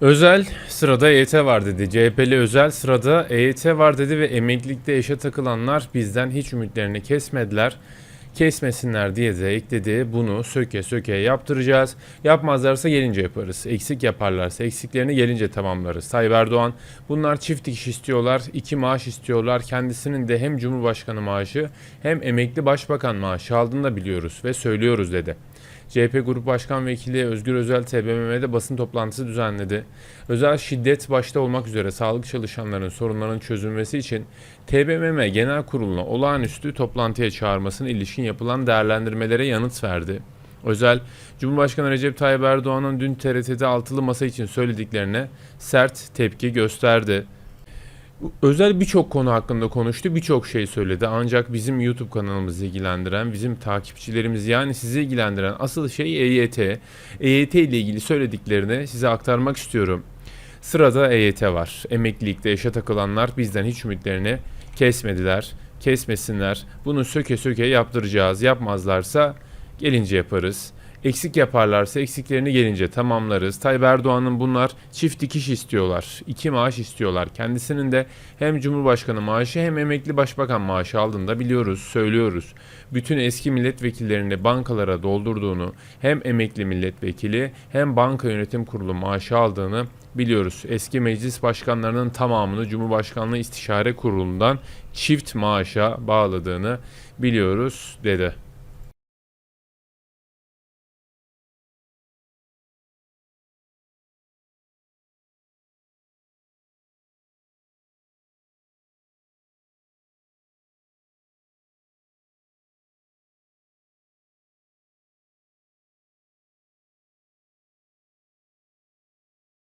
Özel sırada EYT var dedi. CHP'li Özel sırada EYT var dedi ve emeklilikte yaşa takılanlar bizden hiç ümitlerini kesmediler. Kesmesinler diye de ekledi. Bunu söke söke yaptıracağız. Yapmazlarsa gelince yaparız. Eksik yaparlarsa eksiklerini gelince tamamlarız. Tayyip Erdoğan bunlar çift dikiş istiyorlar. iki maaş istiyorlar. Kendisinin de hem Cumhurbaşkanı maaşı hem emekli başbakan maaşı aldığını da biliyoruz ve söylüyoruz dedi. CHP Grup Başkan Vekili Özgür Özel TBMM'de basın toplantısı düzenledi. Özel şiddet başta olmak üzere sağlık çalışanlarının sorunlarının çözülmesi için TBMM Genel Kurulu'na olağanüstü toplantıya çağırmasına ilişkin yapılan değerlendirmelere yanıt verdi. Özel, Cumhurbaşkanı Recep Tayyip Erdoğan'ın dün TRT'de altılı masa için söylediklerine sert tepki gösterdi. Özel birçok konu hakkında konuştu, birçok şey söyledi. Ancak bizim YouTube kanalımızı ilgilendiren, bizim takipçilerimiz yani sizi ilgilendiren asıl şey EYT. EYT ile ilgili söylediklerini size aktarmak istiyorum. Sırada EYT var. Emeklilikte yaşa takılanlar bizden hiç ümitlerini kesmediler. Kesmesinler. Bunu söke söke yaptıracağız. Yapmazlarsa gelince yaparız. Eksik yaparlarsa eksiklerini gelince tamamlarız. Tayyip Erdoğan'ın bunlar çift dikiş istiyorlar. iki maaş istiyorlar. Kendisinin de hem Cumhurbaşkanı maaşı hem emekli başbakan maaşı aldığını da biliyoruz, söylüyoruz. Bütün eski milletvekillerini bankalara doldurduğunu, hem emekli milletvekili hem banka yönetim kurulu maaşı aldığını biliyoruz. Eski meclis başkanlarının tamamını Cumhurbaşkanlığı İstişare Kurulu'ndan çift maaşa bağladığını biliyoruz dedi.